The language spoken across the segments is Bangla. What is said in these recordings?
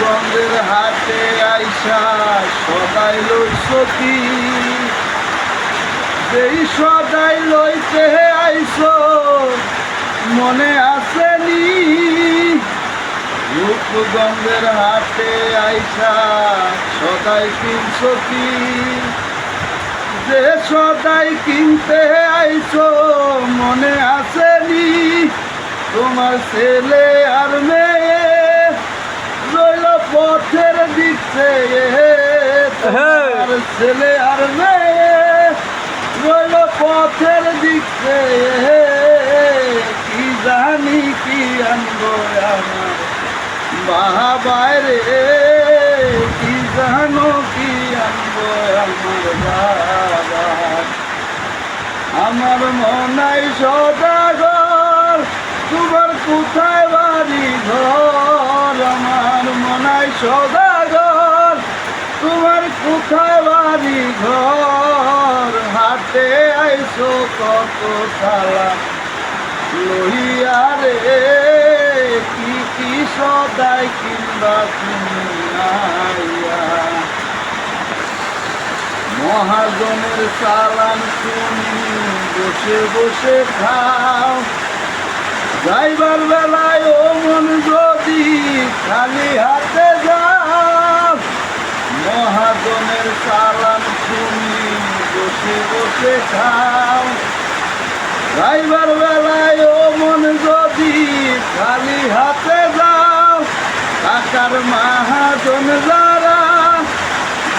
গন্ধের হাতে আইসা সদাই লই সতী যেই সদাই লইতে আইস, মনে আসেনি রূপগন্ধের হাতে আইসা সদাই কিনসতি যে সদাই কিনতে আইস, মনে তোমার ছেলে আর মেয়ে রইল পথের দিক। চেয়ে তোমার ছেলে আর মেয়ে রইল পথের দিক। চেয়ে কি জানি কি আনব আমার বাহা বাইরে কি জানো কি আনব আমার বাবা। আমার মনাই সদাগর তোমার কোথায় বাড়ি ঘর? আমার মনাই সদাগর। তোমার কোথায় বাড়ি ঘর? হাতে আইসো কত সালা লইয়া রে, কি কি সদাই কিংবা তুমি আইয়া মহাজনের সালাম শুনি বসে বসে খাও। যাইবার বেলায় ও মন যদি খালি হাতে যাও মহাজনের সালাম শুনি বসে বসে খাও। যাইবার বেলায় ও মন যদি খালি হাতে যাও টাকার মহাজন যারা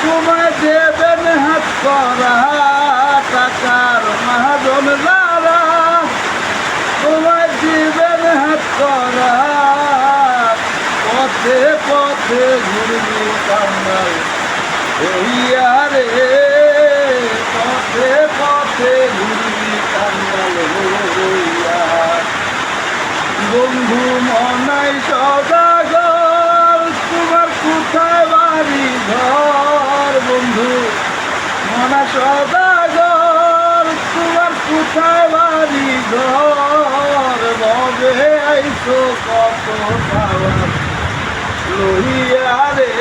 তোমায় দেবেন হাত করা টাকার মহাজন যারা তোমায় দিবেন হাত করা পথে পথে ঘুরবি কান্দাল হইয়া রে পথে পথে ঘুরবি কান্দাল হইয়া বন্ধু মনাই সদাগর তোমার কোথায় বাড়ি ঘর? বন্ধু মনা সদাগর তোমার কোথায় বাড়ি ঘর? ববে আইসো কত খাবার। লইয়া রে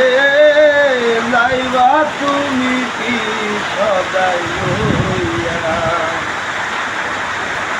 লাইবা তুমি কি সদাই